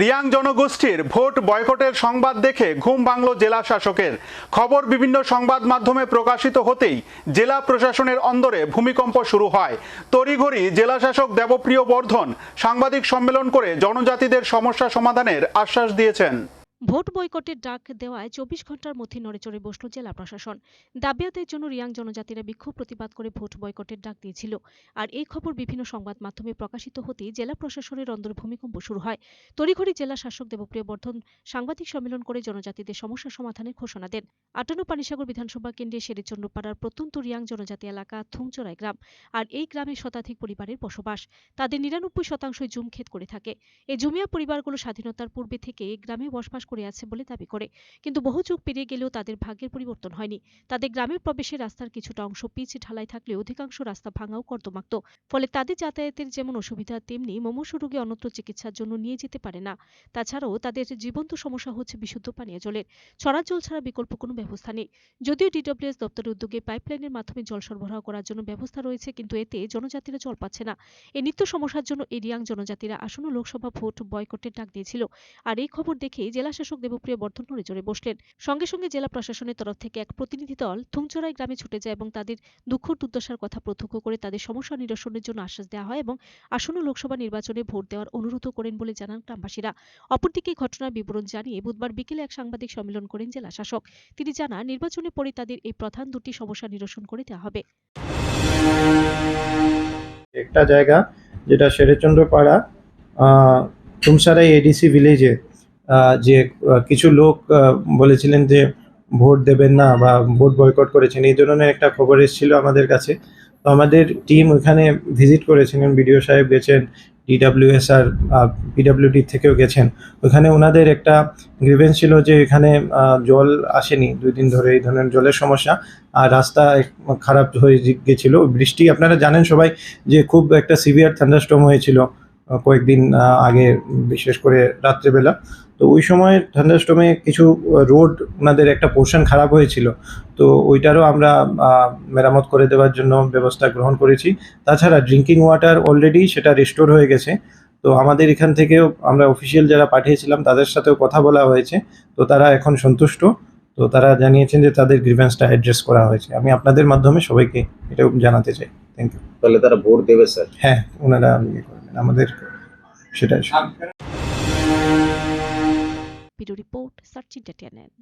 রিয়াং জনগোষ্ঠীর ভোট বয়কটের সংবাদ দেখে ঘুম ভাঙল জেলা শাসকের। খবর বিভিন্ন সংবাদ মাধ্যমে প্রকাশিত হতেই জেলা প্রশাসনের অন্দরে ভূমিকম্প শুরু হয়। তড়িঘড়ি জেলা শাসক দেবপ্রিয় বর্ধন সাংবাদিক সম্মেলন করে জনজাতিদের সমস্যা সমাধানের আশ্বাস দিয়েছেন। ভোট বয়কটের ডাক দেওয়ায় চব্বিশ ঘণ্টার মধ্যে নড়েচড়ে বসল জেলা প্রশাসন। দাবি আদায়ের জন্য রিয়াং জনজাতিরা বিক্ষোভ প্রতিবাদ করে ভোট বয়কটের ডাক দিয়েছিল। আর এই খবর বিভিন্ন সংবাদ মাধ্যমে প্রকাশিত হতেই জেলা প্রশাসনের অন্দরে ভূমিকম্প শুরু হয়। তড়িঘড়ি জেলা শাসক দেবপ্রিয় বর্ধন সাংবাদিক সম্মেলন করে জনজাতিদের সমস্যা সমাধানের ঘোষণা দেন। আটান্ন পানিসাগর বিধানসভা কেন্দ্রে শেরেচন্দ্রপাড়ার প্রত্যন্ত রিয়াং জনজাতি এলাকা থুংচড়াই গ্রাম। আর এই গ্রামে শতাধিক পরিবারের বসবাস। তাদের নিরানব্বই শতাংশই জুম ক্ষেত করে থাকে। এই জুমিয়া পরিবারগুলো স্বাধীনতার পূর্বে থেকে এই গ্রামে বসবাস করে আছে বলে দাবি করে। কিন্তু বহু যুগ পেরিয়ে গেলেও তাদের ভাগ্যের পরিবর্তন হয়নি। তাদের গ্রামের প্রবেশের রাস্তার কিছুটা অংশ পিচ ঢালাই থাকলেও অধিকাংশ রাস্তা ভাঙাও কর্দমাক্ত। ফলে তাদের যাতায়াতের যেমন অসুবিধা, তেমনি মুমূর্ষু রোগী অন্যত্র চিকিৎসার জন্য নিয়ে যেতে পারে না। তাছাড়াও তাদের জীবন্ত সমস্যা হচ্ছে বিশুদ্ধ পানীয় জলের। ছড়া জল ছাড়া বিকল্প কোনো ব্যবস্থা নেই। যদিও ডিডব্লিউএস দপ্তরের উদ্যোগে পাইপলাইনের মাধ্যমে জল সরবরাহ করার জন্য ব্যবস্থা রয়েছে, কিন্তু এতে জনজাতিরা জল পাচ্ছে না। এই নিত্য সমস্যার জন্য এরিয়াং জনজাতিরা আসন্ন লোকসভা ভোট বয়কটের ডাক দিয়েছিল। আর এই খবর দেখে জেলা শাসক দেবপ্রিয় বর্ধন চড়ে বসলেন। সঙ্গে সঙ্গে জেলা প্রশাসনের তরফ থেকে এক প্রতিনিধি দল থুংচড়াই গ্রামে ছুটে যায় এবং তাদের দুঃখ দুর্দশার কথা প্রত্যক্ষ করে তাদের সমস্যা নিরসনের জন্য আশ্বাস দেওয়া হয় এবং আসন্ন লোকসভা নির্বাচনে ভোট দেওয়ার অনুরোধ করেন বলে জানান গ্রামবাসীরা। অপরদিকে ঘটনার বিবরণ জানিয়ে বুধবার বিকেলে এক সাংবাদিক সম্মেলন করেন জেলা শাসক। তিনি জানান নির্বাচনের পরে তাদের এই প্রধান দুটি সমস্যা নিরসন করে দেওয়া হবে। একটা জায়গা যেটা শেরেচন্দ্র পাড়া তুমসারাই এডিসি ভিলেজে যে কিছু লোক বলেছিলেন যে ভোট দেবেন না বা ভোট বয়কট করেছেন, এই ধরনের একটা খবর এসেছিল আমাদের কাছে। তো আমাদের টিম ওখানে ভিজিট করেছিলেন, বিডিও সাহেব গেছেন ডিডাব্লিউএস আর পিডাব্লিউডি থেকেও গেছেন। ওখানে ওনাদের একটা গ্রিভেন্স ছিল যে এখানে জল আসেনি দুই দিন ধরে, এই ধরনের জলের সমস্যা, আর রাস্তা খারাপ হয়ে গেছিল। বৃষ্টি, আপনারা জানেন সবাই যে খুব একটা সিভিয়ার থান্ডারস্টর্ম হয়েছিল। কয়েকদিন আগে বিশেষ করে রাত্রেবেলা। তো ওই সময় থান্ডারস্টর্মে কিছু রোড ওনাদের একটা পোর্শন খারাপ হয়েছিল। তো ওইটারও আমরা মেরামত করে দেওয়ার জন্য ব্যবস্থা গ্রহণ করেছি। তাছাড়া ড্রিঙ্কিং ওয়াটার অলরেডি সেটা রিস্টোর হয়ে গেছে। তো আমাদের এখান থেকেও আমরা অফিসিয়াল যারা পাঠিয়েছিলাম তাদের সাথেও কথা বলা হয়েছে। তো তারা এখন সন্তুষ্ট। তো তারা জানিয়েছেন যে তাদের গ্রিভেন্সটা অ্যাড্রেস করা হয়েছে। আমি আপনাদের মাধ্যমে সবাইকে এটাও জানাতে চাই। থ্যাংক ইউ তাহলে তারা ভোট দেবে স্যার? হ্যাঁ ওনারা ইয়ে আমাদের সেটাই। Video report search entertainment